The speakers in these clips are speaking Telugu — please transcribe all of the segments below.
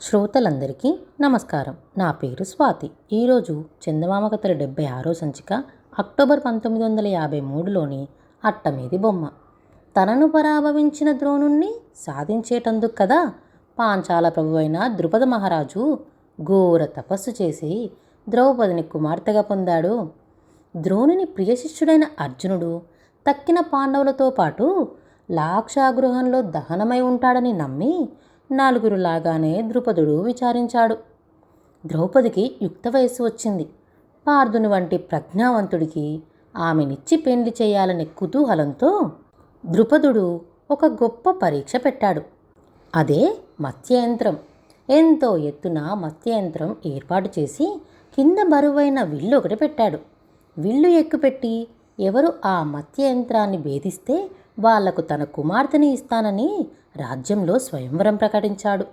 శ్రోతలందరికీ నమస్కారం. నా పేరు స్వాతి. ఈరోజు చందమామ కథల డెబ్బై ఆరో సంచిక అక్టోబర్ పంతొమ్మిది వందల యాభై మూడులోని అట్టమీది బొమ్మ. తనను పరాభవించిన ద్రోణుణ్ణి సాధించేటందుకు కదా పాంచాల ప్రభువైన ద్రుపద మహారాజు ఘోర తపస్సు చేసి ద్రౌపదిని కుమార్తెగా పొందాడు. ద్రోణుని ప్రియ శిష్యుడైన అర్జునుడు తక్కిన పాండవులతో పాటు లాక్షాగృహంలో దహనమై ఉంటాడని నమ్మి నలుగురు లాగానే ద్రుపదుడు విచారించాడు. ద్రౌపదికి యుక్త వయస్సు వచ్చింది. పార్థుని వంటి ప్రజ్ఞావంతుడికి ఆమెనిచ్చి పెండ్లి చేయాలనే కుతూహలంతో ద్రుపదుడు ఒక గొప్ప పరీక్ష పెట్టాడు. అదే మత్స్యయంత్రం ఎంతో ఎత్తున మత్స్యయంత్రం ఏర్పాటు చేసి కింద బరువైన విల్లు ఒకటి పెట్టాడు. విల్లు ఎక్కుపెట్టి ఎవరు ఆ మత్స్యయంత్రాన్ని భేదిస్తే వాళ్ళకు తన కుమార్తెని ఇస్తానని రాజ్యంలో స్వయంవరం ప్రకటించాడు.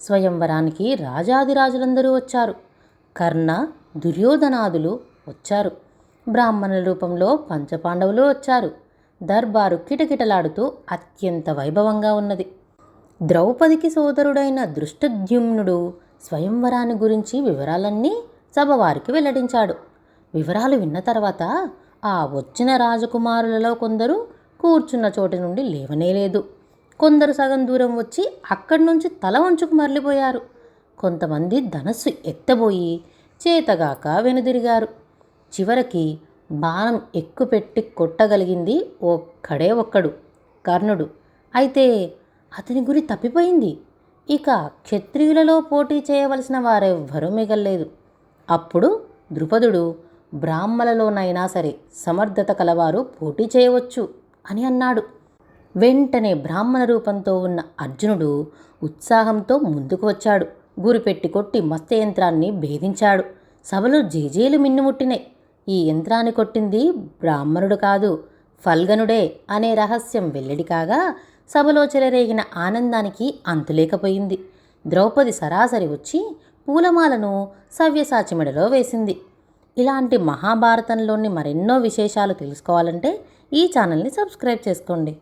స్వయంవరానికి రాజాదిరాజులందరూ వచ్చారు. కర్ణ దుర్యోధనాదులు వచ్చారు. బ్రాహ్మణుల రూపంలో పంచపాండవులు వచ్చారు. దర్బారు కిటకిటలాడుతూ అత్యంత వైభవంగా ఉన్నది. ద్రౌపదికి సోదరుడైన దృష్టద్యుమ్నుడు స్వయంవరాన్ని గురించి వివరాలన్నీ సభవారికి వెల్లడించాడు. వివరాలు విన్న తర్వాత ఆ వచ్చిన రాజకుమారులలో కొందరు కూర్చున్న చోటి నుండి లేవనేలేదు కొందరు సగం దూరం వచ్చి అక్కడి నుంచి తల వంచుకు మరలిపోయారు. కొంతమంది ధనస్సు ఎత్తబోయి చేతగాక వెనుదిరిగారు. చివరికి బాణం ఎక్కుపెట్టి కొట్టగలిగింది ఒక్కడే ఒక్కడు కర్ణుడు. అయితే అతని గురి తప్పిపోయింది. ఇక క్షత్రియులలో పోటీ చేయవలసిన వారెవ్వరూ మిగల్లేదు. అప్పుడు ద్రుపదుడు బ్రాహ్మలలోనైనా సరే సమర్థత కలవారు పోటీ చేయవచ్చు అని అన్నాడు. వెంటనే బ్రాహ్మణ రూపంతో ఉన్న అర్జునుడు ఉత్సాహంతో ముందుకు వచ్చాడు. గురిపెట్టి కొట్టి మత్స్య యంత్రాన్ని భేదించాడు. సభలో జేజేలు మిన్నుముట్టినాయి ఈ యంత్రాన్ని కొట్టింది బ్రాహ్మణుడు కాదు ఫల్గనుడే అనే రహస్యం వెల్లడి కాగా సభలో చెలరేగిన ఆనందానికి అంతులేకపోయింది. ద్రౌపది సరాసరి వచ్చి పూలమాలను సవ్యసాచి మెడలో వేసింది. ఇలాంటి మహాభారతంలోని మరెన్నో విశేషాలు తెలుసుకోవాలంటే ఈ ఛానల్ని సబ్స్క్రైబ్ చేసుకోండి.